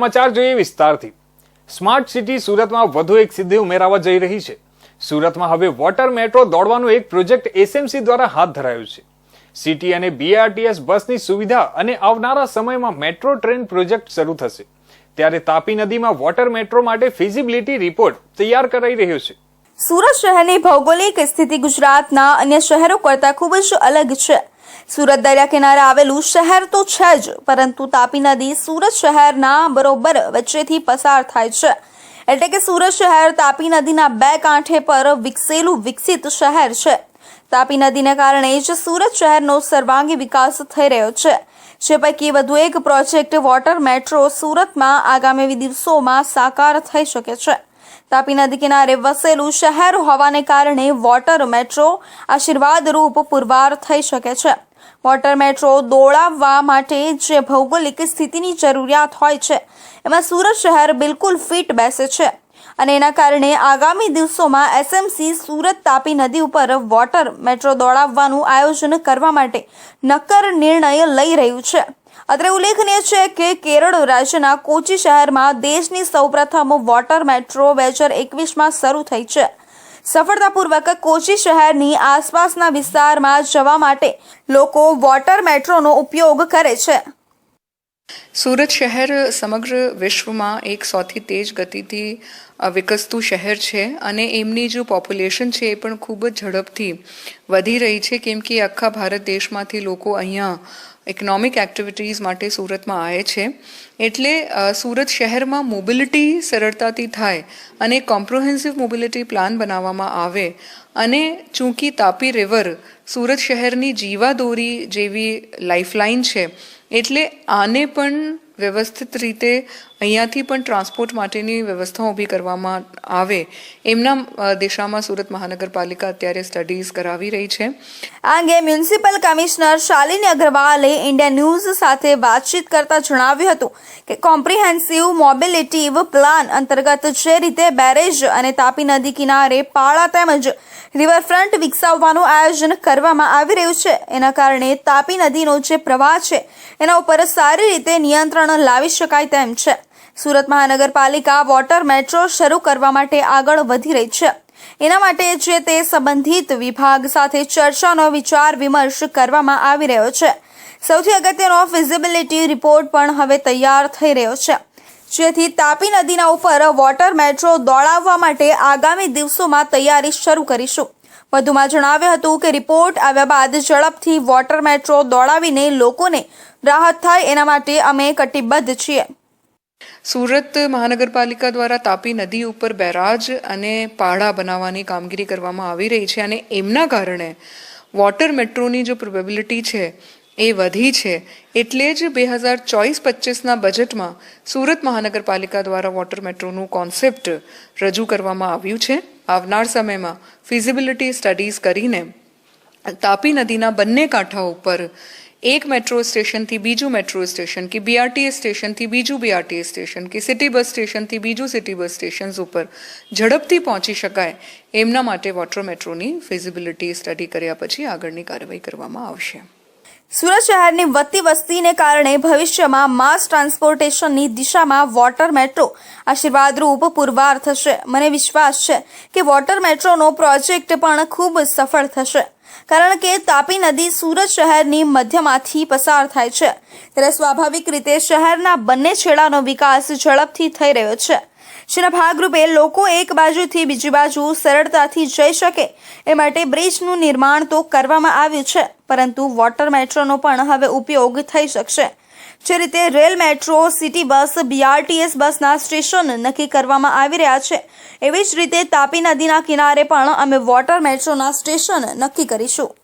સમાચાર જોઈએ વિસ્તારથી. સ્માર્ટ સિટી સુરતમાં વધુ એક સિદ્ધિ ઉમેરાવા જઈ રહી છે. સુરતમાં હવે વોટર મેટ્રો દોડવાનો એક પ્રોજેક્ટ એસએમસી દ્વારા હાથ ધરાયો છે. સિટી અને બીઆરટીએસ બસની સુવિધા અને આવનારા સમયમાં મેટ્રો ટ્રેન પ્રોજેક્ટ શરૂ થશે. ત્યારે તાપી નદીમાં વોટર મેટ્રો માટે ફિઝિબિલિટી રિપોર્ટ તૈયાર કરાઈ રહ્યો છે. સુરત શહેરની ભૌગોલિક સ્થિતિ ગુજરાતના અન્ય શહેરો કરતાં ખૂબ જ અલગ છે. સુરત દરિયા કિનારે આવેલું શહેર તો છે જ, પરંતુ તાપી નદી સુરત શહેરના બરોબર વચ્ચેથી પસાર થાય છે. એટલે કે સુરત શહેર તાપી નદીના બે કાંઠે પર વિકસેલું વિકસિત શહેર છે. તાપી નદીને કારણે જ સુરત શહેરનો સર્વાંગી વિકાસ થઈ રહ્યો છે. જે પૈકી વધુ એક પ્રોજેક્ટ વોટર મેટ્રો સુરતમાં આગામી દિવસોમાં સાકાર થઈ શકે છે. તાપી નદી કિનારે વસેલું શહેર હોવાને કારણે વોટર મેટ્રો આશીર્વાદ રૂપ પુરવાર થઈ શકે છે. વોટર મેટ્રો દોડાવવા માટે જે ભૌગોલિક સ્થિતિની જરૂરિયાત હોય છે, એમાં સુરત શહેર બિલકુલ ફિટ બેસે છે અને એના કારણે આગામી દિવસોમાં એસએમસી સુરત તાપી નદી ઉપર વોટર મેટ્રો દોડાવવાનું આયોજન કરવા માટે નક્કર નિર્ણય લઈ રહ્યું છે. અત્રે ઉલ્લેખનીય છે કે કેરળ રાજ્યના કોચી શહેરમાં દેશની સૌપ્રથમ વોટર મેટ્રો બે હજાર એકવીસમાં શરૂ થઈ છે. સફળતાપૂર્વક કોચી શહેરની આસપાસના વિસ્તારમાં જવા માટે લોકો વોટર મેટ્રોનો ઉપયોગ કરે છે. સુરત શહેર સમગ્ર વિશ્વમાં એક સૌથી તેજ ગતિથી વિકસતું શહેર છે અને એમની જો પોપ્યુલેશન છે એ પણ ખૂબ જ ઝડપથી વધી રહી છે. કેમ કે આખા ભારત દેશમાંથી લોકો અહીંયા ઇકોનોમિક એક્ટિવિટીઝ માટે સુરતમાં આવે છે. એટલે સુરત શહેરમાં મોબિલિટી સરળતાથી થાય અને કોમ્પ્રોહેન્સિવ મોબિલિટી પ્લાન બનાવવામાં આવે અને ચૂંકી તાપી રિવર સુરત શહેરની જીવાદોરી જેવી લાઇફલાઇન છે. એટલે આને પણ વ્યવસ્થિત રીતે અહીંયાથી પણ ટ્રાન્સપોર્ટ માટેની વ્યવસ્થા ઊભી કરવામાં આવે. એમના દિશામાં સુરત મહાનગરપાલિકા અત્યારે સ્ટડીઝ કરાવી રહી છે. આ અંગે મ્યુનિસિપલ કમિશનર શાલિની અગ્રવાલે ઇન્ડિયા ન્યૂઝ સાથે વાતચીત કરતા જણાવ્યું હતું કે કોમ્પ્રિહેન્સિવ મોબિલિટી પ્લાન અંતર્ગત જે રીતે બેરેજ અને તાપી નદી કિનારે પાળા તેમજ રિવરફ્રન્ટ વિકસાવવાનું આયોજન કરવામાં આવી રહ્યું છે. એના કારણે તાપી નદીનો જે પ્રવાહ છે, એના ઉપર સારી રીતે નિયંત્રણ લાવી શકાય તેમ છે. સુરત મહાનગરપાલિકા વોટર મેટ્રો શરૂ કરવા માટે આગળ વધી રહી છે. એના માટે જે તે સંબંધિત વિભાગ સાથે ચર્ચાનો વિચાર વિમર્શ કરવામાં આવી રહ્યો છે. સૌથી અગત્યનો ફિઝિબિલિટી રિપોર્ટ પણ હવે તૈયાર થઈ રહ્યો છે. જેથી તાપી નદીના ઉપર વોટર મેટ્રો દોડાવવા માટે આગામી દિવસોમાં તૈયારી શરૂ કરીશું. વધુમાં જણાવ્યું હતું કે રિપોર્ટ આવ્યા બાદ ઝડપથી વોટર મેટ્રો દોડાવીને લોકોને રાહત થાય એના માટે અમે કટિબદ્ધ છીએ. સુરત મહાનગરપાલિકા દ્વારા તાપી નદી ઉપર બેરાજ અને પાડા બનાવવાની કામગીરી કરવામાં આવી રહી છે અને એમના કારણે વોટર મેટ્રોની જો પ્રોબેબિલિટી છે એ વધી છે. એટલે જ બે હજાર ચોવીસ પચીસના બજેટમાં સુરત મહાનગરપાલિકા દ્વારા વોટર મેટ્રોનું કોન્સેપ્ટ રજૂ કરવામાં આવ્યું છે. આવનાર સમયમાં ફિઝિબિલિટી સ્ટડીઝ કરીને તાપી નદીના બંને કાંઠા ઉપર એક મેટ્રો સ્ટેશનથી બીજું મેટ્રો સ્ટેશન કે બીઆરટીએ સ્ટેશનથી બીજું બીઆરટીએ સ્ટેશન કે સિટી બસ સ્ટેશનથી બીજું સિટી બસ સ્ટેશન્સ ઉપર ઝડપથી પહોંચી શકાય એમના માટે વોટર મેટ્રોની ફિઝિબિલિટી સ્ટડી કર્યા પછી આગળની કાર્યવાહી કરવામાં આવશે. સુરત શહેરની વધતી વસ્તીને કારણે ભવિષ્યમાં માસ ટ્રાન્સપોર્ટેશનની દિશામાં વોટર મેટ્રો આશીર્વાદરૂપ પુરવાર થશે. મને વિશ્વાસ છે કે વોટર મેટ્રોનો પ્રોજેક્ટ પણ ખૂબ સફળ થશે. કારણ કે તાપી નદી સુરત શહેરની મધ્યમાંથી પસાર થાય છે. ત્યારે સ્વાભાવિક રીતે શહેરના બંને છેડાનો વિકાસ ઝડપથી થઈ રહ્યો છે. જેના ભાગરૂપે લોકો એક બાજુથી બીજી બાજુ સરળતાથી જઈ શકે. એ માટે બ્રિજનું નિર્માણ તો કરવામાં આવ્યું છે, પરંતુ વોટર મેટ્રોનો પણ હવે ઉપયોગ થઈ શકશે. જે રીતે rail metro, city bus BRTS બસના સ્ટેશન નક્કી કરવામાં આવી રહ્યા છે. એવી જ રીતે તાપી નદીના કિનારે પણ અમે વોટર મેટ્રોના સ્ટેશન નક્કી કરીશું.